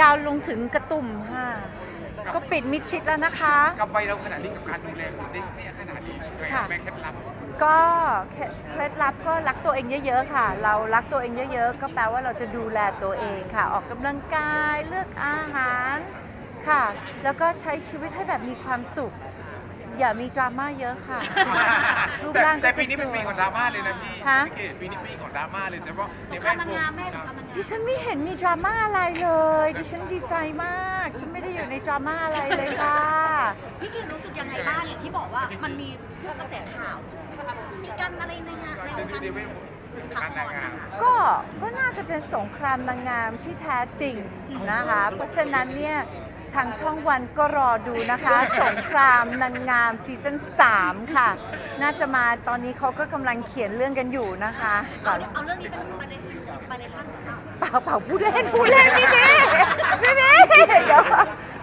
ยาวลงถึงกระตุ่มค่ะ ก็ปิดมิดชิดแล้วนะคะ กับวัยเราขนาดนี้กับการดูแลหุ่นได้เสียขนาดนี้ค่ะ แม่เคล็ดลับก็เคล็ดลับก็รักตัวเองเยอะ ๆ ค่ะ เรารักตัวเองเยอะ ๆ ก็แปลว่าเราจะดูแลตัวเองค่ะ ออกกำลังกายเลือกอาหารค่ะ แล้วก็ใช้ชีวิตให้แบบมีความสุข อย่ามีดราม่าเยอะค่ะ รูปแต่ร่างก็แต่จะปีนี้เป็นสวยปีของดราม่าเลยนะพี่ฮะ พี่เกดปีนี้ปีของดราม่าเลยเฉพาะในสงแวครามดนางวงงามแม่สงครามนางงามดิฉันไม่เห็นมีดราม่าอะไรเลย ดิฉันดีใจมาก ฉันไม่ได้อยู่ในดราม่าอะไรเลยค่ะ พี่เกดรู้สึกยังไงบ้างอย่างที่บอกว่ามันมีพวกกระแสข่าวมีกันอะไรในงานในวงการเดี๋ยวๆพักผ่อนนะคะ ก็ก็น่าจะเป็นสงครามนางงามที่แท้จริงนะคะ เพราะฉะนั้นเนี่ย ทางช่องวันก็รอดูนะคะ สงครามนางงามซีซั่น3 ค่ะ น่าจะมาตอนนี้เขาก็กำลังเขียนเรื่องกันอยู่นะคะก่เอาอนเอาเรื่องนี้เป็นสปาเลสปาเลชั่นของเราเปล่าเปล่าพูดเล่นพูดเล่นไม่มีไม่มีเดี๋ยว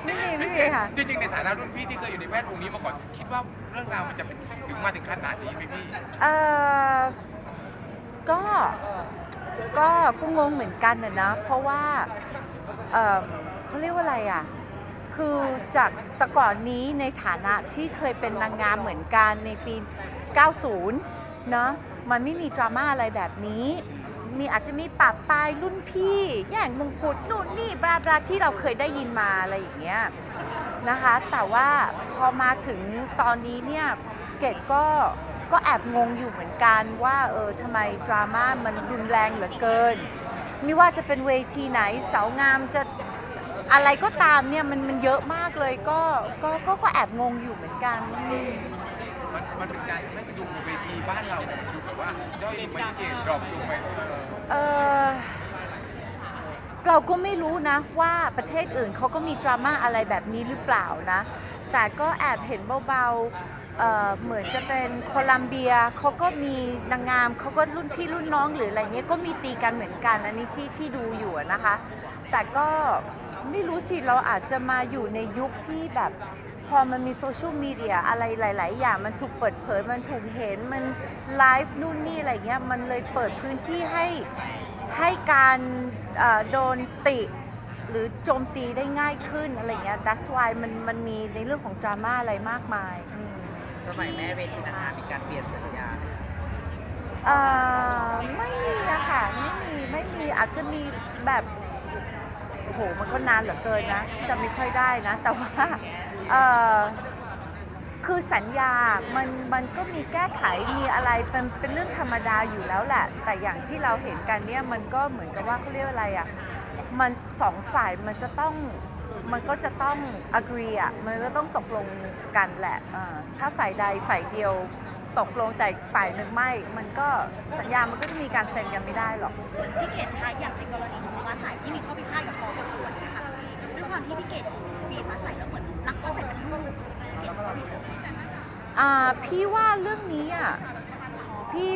ไม่มีไม่มีค่ะ จริงๆในฐานะรุ่นพี่ที่เคยอยู่ในแวดวงนี้มาก่อน คิดว่าเรื่องราวมันจะเป็นถึงมาถึงขนาดนี้ไหมพี่ เออก็ ก็ก็งงเหมือนกันนะนะเพราะว่า เอ่อเขาเรียกว่าอะไรอะ คือจากแต่ก่อนนี้ในฐานะที่เคยเป็นนางงามเหมือนกันในปี 90 เนอะมันไม่มีดราม่าอะไรแบบนี้ มีอาจจะมีปรับปลายรุ่นพี่แย่งมงกุฎนู่นนี่บลาบลาที่เราเคยได้ยินมาอะไรอย่างเงี้ยนะคะ แต่ว่าพอมาถึงตอนนี้เนี่ยเกดก็ก็แอบงงอยู่เหมือนกันว่าเออทำไมดราม่ามันรุนแรงเหลือเกิน ไม่ว่าจะเป็นเวทีไหนเสางามจะ อะไรก็ตามเนี่ยมันมันเยอะมากเลยก็ก็ก็ก็แอบงงอยู่เหมือนกันอืมมันมันเป็นการทำให้ดูเวทีบ้านเราเนี่ยดูแบบว่าย่อยลงไปพี่เกดดรอปลงไปเออเออเราก็ไม่รู้นะว่าประเทศอื่นเขาก็มีดราม่าอะไรแบบนี้หรือเปล่านะ แต่ก็แอบเห็นเบาๆเอ่อเหมือนจะเป็นโคลัมเบียเขาก็มีนางงามเขาก็รุ่นพี่รุ่นน้องหรืออะไรเงี้ยก็มีตีกันเหมือนกันอันนี้ที่ที่ดูอยู่อะนะคะ แต่ก็ ไม่รู้สิเราอาจจะมาอยู่ในยุคที่แบบพอมันมีโซเชียลมีเดียอะไรหลาย ๆ อย่างมันถูกเปิดเผยมันถูกเห็นมันไลฟ์นู่นนี่อะไรเงี้ยมันเลยเปิดพื้นที่ให้ให้การเอ่อโดนติหรือโจมตีได้ง่ายขึ้นอะไรเงี้ย that's why มันมันมีในเรื่องของดราม่าอะไรมากมายอืมสมัยแม่เวทีนางงามมีการเปลี่ยนสัญญาเอ่อไม่มีอะค่ะ ไม่มี ไม่มีอาจจะมีแบบโอ้โห มันก็นานเหลือเกินนะจะไม่ค่อยได้นะ แต่ว่าเออคือสัญญา มัน มันก็มีแก้ไข มีอะไร เป็น เป็นเรื่องธรรมดาอยู่แล้วแหละ แต่อย่างที่เราเห็นกันเนี่ย มันก็เหมือนกับว่าเขาเรียกว่าอะไรอะมันสองฝ่ายมันจะต้อง มันก็จะต้อง agree อะมันก็ต้องตกลงกันแหละ ถ้าฝ่ายใดฝ่ายเดียว ตกลงแต่อีกฝ่ายหนึ่งไม่ มันก็สัญญามันก็จะมีการเซ็นกันไม่ได้หรอก พี่เกดคะอย่างในกรณีของฟ้าใสที่มีข้อพิพาทกับกองประกวดนะคะด้วยความที่พี่เกดมีฟ้าใสแล้วเหมือนรักฟ้าใสเป็นลูกพี่เกดว่าพี่เกดอ่าพี่ว่าเรื่องนี้อะพี่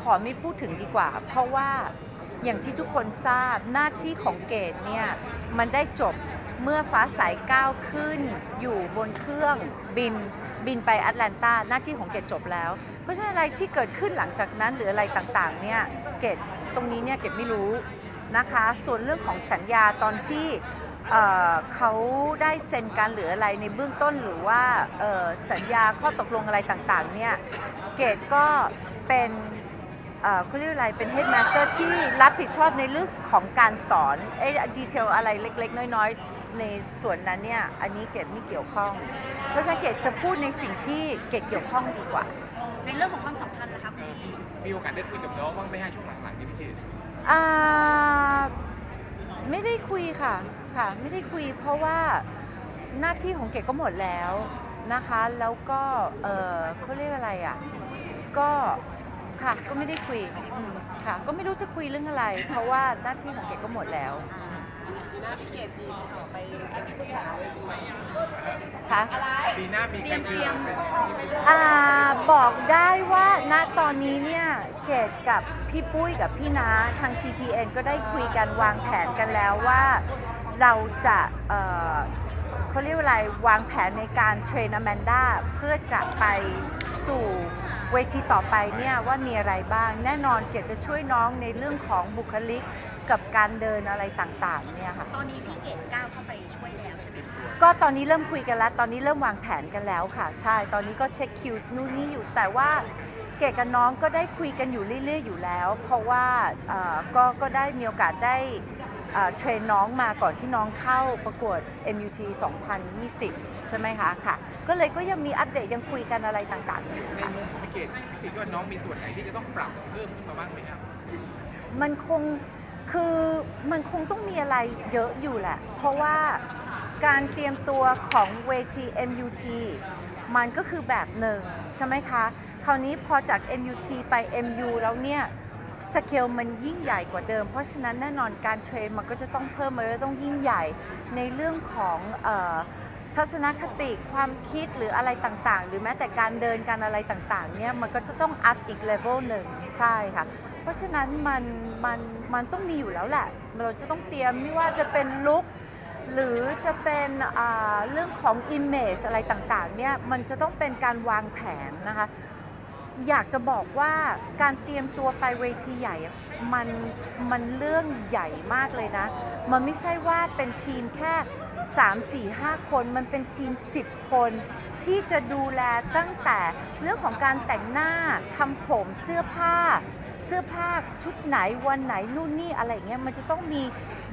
ขอไม่พูดถึงดีกว่า เพราะว่าอย่างที่ทุกคนทราบหน้าที่ของเกดเนี่ยมันได้จบ เมื่อฟ้าใสก้าวขึ้นอยู่บนเครื่องบินบินไปแอตแลนตาหน้าที่ของเกดจบแล้ว เพราะฉะนั้นอะไรที่เกิดขึ้นหลังจากนั้นหรืออะไรต่างๆเนี่ยเกดตรงนี้เนี่ยเกดไม่รู้นะคะ ส่วนเรื่องของสัญญาตอนที่เเขาได้เซ็นการหรืออะไรในเบื้องต้นหรือว่าสัญญาข้อตกลงอะไรต่างๆเนี่ยเกดก็เป็นเขาเรียกอะไรเป็น headmaster ที่รับผิดชอบในเรื่องของการสอนไอ้ดีเทลอะไรเล็ก ๆ น้อย ๆ ในส่วนนั้นเนี่ยอันนี้เกดไม่เกี่ยวข้อง เพราะฉะนั้นเกดจะพูดในสิ่งที่เกดเกี่ยวข้องดีกว่า ในเรื่องของความสัมพันธ์นะคะมีโอกาสได้คุยกับน้องบ้างไหมฮะช่วงหลังๆนี้พี่เกดอ่าไม่ได้คุยค่ะค่ะไม่ได้คุยเพราะว่าหน้าที่ของเกดก็หมดแล้วนะคะ แล้วก็เออเขาเรียกอะไรอะก็ค่ะก็ไม่ได้คุยอืมค่ะ ก็ไม่รู้จะคุยเรื่องอะไร เพราะว่าหน้าที่ของเกดก็หมดแล้ว ค่ะปีหน้ามีการเชิญเป็นอ่าบอกได้ว่าณตอนนี้เนี่ยเกดกับพี่ปุ้ยกับพี่นาทาง TPN ก็ได้คุยกันวางแผนกันแล้วว่าเราจะเอ่อเขาเรียกว่าอะไรวางแผนในการเทรนอแมนด้าเพื่อจะไปสู่เวทีต่อไปเนี่ยว่ามีอะไรบ้างแน่นอนเกดจะช่วยน้องในเรื่องของบุคลิก กับการเดินอะไรต่างๆเนี่ยค่ะ ตอนนี้พี่เกดก้าวเข้าไปช่วยแล้วใช่ไหมคะก็ตอนนี้เริ่มคุยกันแล้ว ตอนนี้เริ่มวางแผนกันแล้วค่ะ ใช่ ตอนนี้ก็เช็คคิวนู่นนี่อยู่ แต่ว่าเกดกับน้องก็ได้คุยกันอยู่เรื่อย ๆ อยู่แล้ว เพราะว่าเอ่อก็ก็ได้มีโอกาสได้เอ่อเทรนน้องมาก่อนที่น้องเข้าประกวด MUT 2020 ใช่ไหมคะค่ะ ก็เลยก็ยังมีอัปเดตยังคุยกันอะไรต่างๆอยู่ในค่ะ มุมของพี่เกดพี่เกดคิดว่าน้องมีส่วนไหนที่จะต้องปรับเพิ่มขึ้นมาบ้างไหมครับ มันคง คือมันคงต้องมีอะไรเยอะอยู่แหละ เพราะว่าการเตรียมตัวของเวที MUT มันก็คือแบบหนึ่งใช่ไหมคะ คราวนี้พอจาก MUT ไป MU แล้วเนี่ยสเกลมันยิ่งใหญ่กว่าเดิม เพราะฉะนั้นแน่นอนการเทรนมันก็จะต้องเพิ่มมันก็ต้องยิ่งใหญ่ในเรื่องของ ทัศนคติความคิดหรืออะไรต่างๆ หรือแม้แต่การเดินการอะไรต่างๆเนี่ยมันก็จะต้องอัพอีกเลเวลหนึ่งใช่ค่ะ เพราะฉะนั้นมันมันมันต้องมีอยู่แล้วแหละ เราจะต้องเตรียมไม่ว่าจะเป็นลุคหรือจะเป็นเรื่องของ Image อะไรต่างๆเนี่ยมันจะต้องเป็นการวางแผนนะคะอยากจะบอกว่าการเตรียมตัวไปเวทีใหญ่มันมันเรื่องใหญ่มากเลยนะ มันไม่ใช่ว่าเป็นทีมแค่ 3 4 5 คนมันเป็นทีม 10 คนที่จะดูแลตั้งแต่เรื่องของการแต่งหน้าทำผมเสื้อผ้า เสื้อผ้าชุดไหนวันไหนนู่นนี่อะไรเงี้ยมันจะต้องมี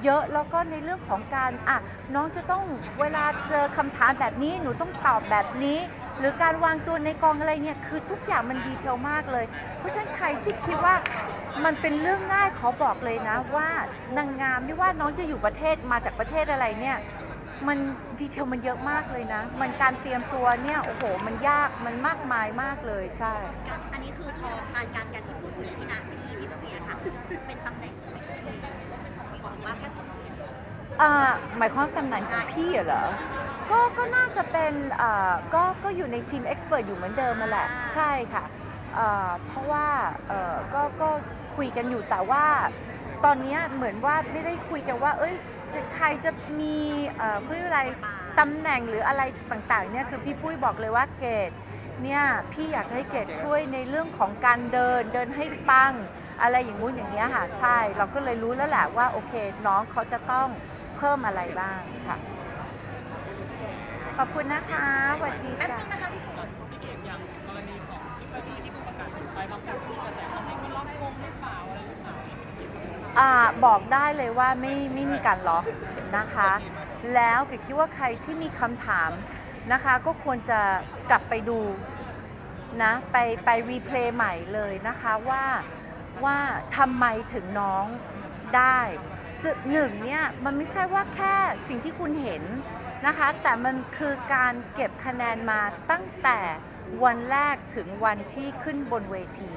เยอะแล้วก็ในเรื่องของการอะน้องจะต้องเวลาเจอคำถามแบบนี้หนูต้องตอบแบบนี้ หรือการวางตัวในกองอะไรเนี่ยคือทุกอย่างมันดีเทลมากเลย เพราะฉะนั้นใครที่คิดว่ามันเป็นเรื่องง่ายขอบอกเลยนะว่านางงามไม่ว่าน้องจะอยู่ประเทศมาจากประเทศอะไรเนี่ย มันดีเทลมันเยอะมากเลยนะ มันการเตรียมตัวเนี่ยโอ้โห มันยากมันมากมายมากเลยใช่อันนี้คือพอการการการที่พูดถึงที่นาที่พี่เปียค่ะเป็นตำแหน่งของว่าแค่ตำแหน่งอ่าหมายความว่าตำแหน่งของพี่เหรอ ก็ก็น่าจะเป็นอ่าก็ก็อยู่ในทีมเอ็กซ์เพรสอยู่เหมือนเดิมมาแหละ ใช่ค่ะอ่าเพราะว่าเอ่อก็ก็คุยกันอยู่แต่ว่า ตอนเนี้ยเหมือนว่าไม่ได้คุยกันว่า เอ้ย จะใครจะมีเอ่อเขาเรียกอะไรตำแหน่งหรืออะไรต่างๆเนี่ยคือพี่ปุ้ยบอกเลยว่าเกดเนี่ยพี่อยากจะให้เกดช่วยในเรื่องของการเดินเดินให้ปัง อะไรอย่างงู้นอย่างเนี้ยค่ะใช่ เราก็เลยรู้แล้วแหละว่าโอเคน้องเขาจะต้องเพิ่มอะไรบ้างค่ะ ขอบคุณนะคะสวัสดีแป๊บจ้ะนึงนะคะพี่เกด พี่เกดอย่างกรณีของที่กรณีที่ผู้ประกาศไปบางคนมีก อ่าบอกได้เลยว่าไม่ไม่มีการล็อกนะคะ แล้วเกดคิดว่าใครที่มีคำถามนะคะ ก็ควรจะกลับไปดูนะไปไปรีเพลย์ใหม่เลยนะคะว่าว่าทำไมถึงน้องได้ซึ่งหนึ่งเนี่ยมันไม่ใช่ว่าแค่สิ่งที่คุณเห็นนะคะ แต่มันคือการเก็บคะแนนมาตั้งแต่วันแรกถึงวันที่ขึ้นบนเวที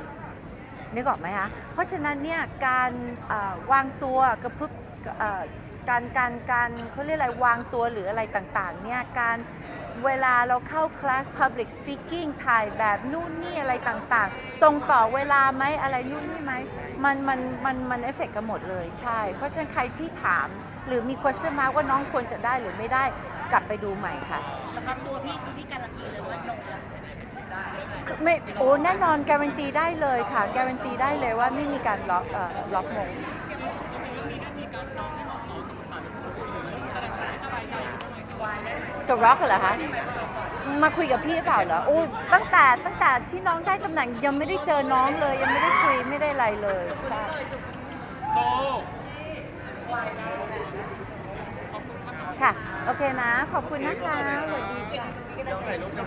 นึกออกไหมคะเพราะฉะนั้นเนี่ยการวางตัวกระพึบการการการเขาเรียกอะไรวางตัวหรืออะไรต่างๆเนี่ยการเวลาเราเข้าคลาส Public Speaking ถ่ายแบบนู่นนี่อะไรต่างๆ ตรงต่อเวลาไหมอะไรนู่นนี่ไหมมันมันมันมันเอฟเฟกกันหมดเลยใช่ เพราะฉะนั้นใครที่ถามหรือมี question mark ว่าน้องควรจะได้หรือไม่ได้กลับไปดูใหม่ค่ะสำหรับตัวพี่คือพี่การันตีเลยว่าลง คือไม่โอ้แน่นอนการันตีได้เลยค่ะ การันตีได้เลยว่าไม่มีการล็อกเอ่อล็อกมงจริงๆเรื่องนี้ได้มีการน้องได้มาขอคำปรึกษาหรือพูดคุยหรือแสดงความไม่สบายใจด้วยไหมครับกับร็อกเหรอคะมาคุยกับพี่เปล่าเหรอโอ้ตั้งแต่ตั้งแต่ที่น้องได้ตำแหน่งยังไม่ได้เจอน้องเลย ยังไม่ได้คุยไม่ได้อะไรเลยใช่โซค่ะ โอเคนะ ขอบคุณนะคะสวัสดีค่ะ